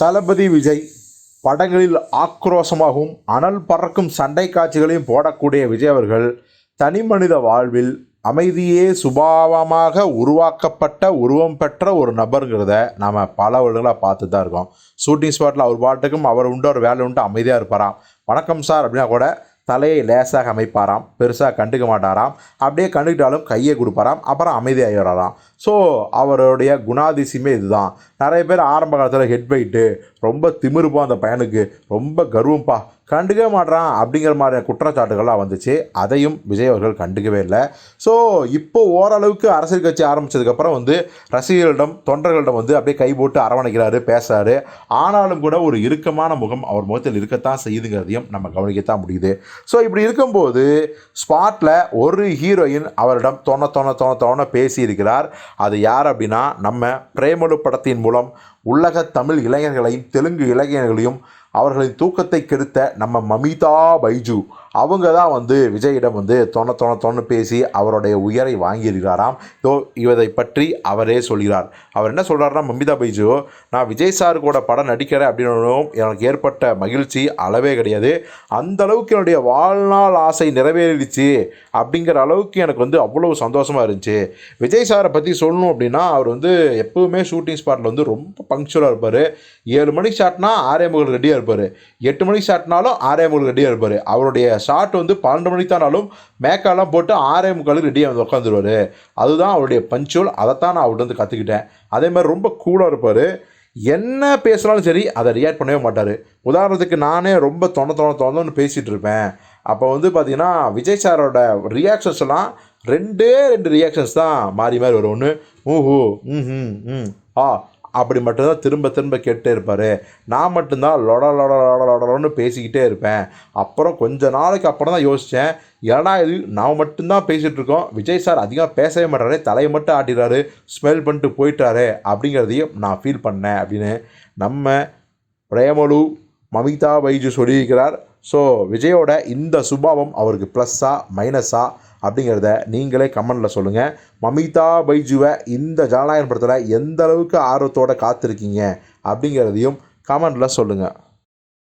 தளபதி விஜய் படங்களில் ஆக்ரோஷமாகவும் அனல் பறக்கும் சண்டை காட்சிகளையும் போடக்கூடிய விஜய் அவர்கள் தனி மனித வாழ்வில் அமைதியே சுபாவமாக உருவாக்கப்பட்ட உருவம் பெற்ற ஒரு நபருங்கிறத நாம் பல வருடங்களாக பார்த்து தான் இருக்கோம். ஷூட்டிங் ஸ்பாட்டில் அவர் பாட்டுக்கும் அவர் உண்டு அவர் வேலை உண்டு அமைதியாக இருப்பாராம். வணக்கம் சார் அப்படின்னா கூட தலையை லேசாக அமைப்பாராம் பெருசாக கண்டுக்க மாட்டாராம். அப்படியே கண்டுக்கிட்டாலும் கையை கொடுப்பாராம் அப்புறம் அமைதியாகிறாராம் ஸோ அவருடைய குணாதிசயமே இதுதான். நிறைய பேர் ஆரம்ப காலத்தில் ஹெட் வெயிட்டு ரொம்ப திமிருப்பா அந்த பையனுக்கு ரொம்ப கர்வம்ப்பா. கண்டுக்கவே மாட்றான் அப்படிங்கிற மாதிரி குற்றச்சாட்டுகள்லாம் வந்துச்சு. அதையும் விஜய் அவர்கள் கண்டுக்கவே இல்லை. ஸோ இப்போ ஓரளவுக்கு அரசியல் கட்சி ஆரம்பித்ததுக்கப்புறம் வந்து ரசிகர்களிடம் தொண்டர்களிடம் வந்து அப்படியே கை போட்டு அரவணைக்கிறாரு பேசுகிறாரு ஆனாலும் கூட ஒரு இறுக்கமான முகம் அவர் முகத்தில் இருக்கத்தான் செய்யுதுங்கிறதையும் நம்ம கவனிக்கத்தான் முடியுது. ஸோ இப்படி இருக்கும்போது ஸ்பாட்டில் ஒரு ஹீரோயின் அவரிடம் தோண தோண தோண தோண பேசியிருக்கிறார். அது யார் அப்படின்னா நம்ம பிரேமலு படத்தின் மூலம் உலக தமிழ் இளைஞர்களையும் தெலுங்கு இளைஞர்களையும் அவர்களின் தூக்கத்தை கெடுத்த நம்ம மமிதா பைஜு. அவங்க தான் வந்து விஜயிடம் வந்து தொண தொண தொண்ணு பேசி அவருடைய உயரை வாங்கியிருக்காராம் ஸோ இதை பற்றி அவரே சொல்கிறார். அவர் என்ன சொல்கிறாருன்னா மமிதா பைஜு நான் விஜய் சார் கூட படம் நடிக்கிறேன் அப்படின்னும் எனக்கு ஏற்பட்ட மகிழ்ச்சி அளவே கிடையாது. அந்த அளவுக்கு என்னுடைய வாழ்நாள் ஆசை நிறைவேறிடுச்சு அப்படிங்கிற அளவுக்கு எனக்கு வந்து அவ்வளோ சந்தோஷமாக இருந்துச்சு. விஜய் சாரை பற்றி சொல்லணும் அப்படின்னா அவர் வந்து எப்போவுமே ஷூட்டிங் ஸ்பாட்டில் வந்து ரொம்ப பங்க்சுவலாக இருப்பார். ஏழு மணிக்கு ஷாட்னா ஆறே முகல் ரெடியாக இருப்பார். எட்டு மணிக்கு ஷாட்னாலும் ஆறே முகல் ரெடியாக இருப்பார். அவருடைய ஷாட் வந்து பன்னெண்டு மணிக்கு தானாலும் மேக்காலாம் போட்டு ஆறே முக்காலுக்கு ரெடியாக வந்து உட்காந்துருவார் அதுதான் அவருடைய பஞ்சுவல் அதைத்தான் நான் அவர்கிட்ட வந்து கற்றுக்கிட்டேன் அதே மாதிரி ரொம்ப கூலாக இருப்பார். என்ன பேசினாலும் சரி அதை ரியாக்ட் பண்ணவே மாட்டார். உதாரணத்துக்கு நானே ரொம்ப தொண தொண தொணன்னு பேசிகிட்டு இருப்பேன். அப்போ வந்து பார்த்தீங்கன்னா விஜய் சாரோட ரியாக்ஷன்ஸ் எல்லாம் ரெண்டே ரெண்டு ரியாக்ஷன்ஸ் தான் மாறி மாறி வரும். ஒன்று ஊஹூ ம் ம் ஆ அப்படி மட்டும்தான் திரும்ப திரும்ப கேட்டே இருப்பார். நான் மட்டும்தான் லொட லொட லொட லொடலோன்னு பேசிக்கிட்டே இருப்பேன். அப்புறம் கொஞ்ச நாளைக்கு அப்புறம் தான் யோசித்தேன் ஏன்னா இது? நான் மட்டும்தான் பேசிகிட்டு இருக்கோம். விஜய் சார் அதிகமாக பேசவே மாட்டாரு. தலையை மட்டும் ஆட்டிடுறாரு. ஸ்மெல் பண்ணிட்டு போயிட்டாரு. அப்படிங்கிறதையும் நான் ஃபீல் பண்ணேன் அப்படின்னு நம்ம பிரேமலு மமிதா பைஜு சொல்லியிருக்கிறார். ஸோ விஜயோட இந்த சுபாவம் அவருக்கு ப்ளஸ்ஸா மைனஸா அப்படிங்கிறத நீங்களே கமெண்டில் சொல்லுங்கள் மமிதா பைஜுவை இந்த ஜனநாயகம் படத்தில் எந்த அளவுக்கு ஆர்வத்தோடு காத்திருக்கீங்க அப்படிங்கிறதையும் கமெண்டில் சொல்லுங்கள்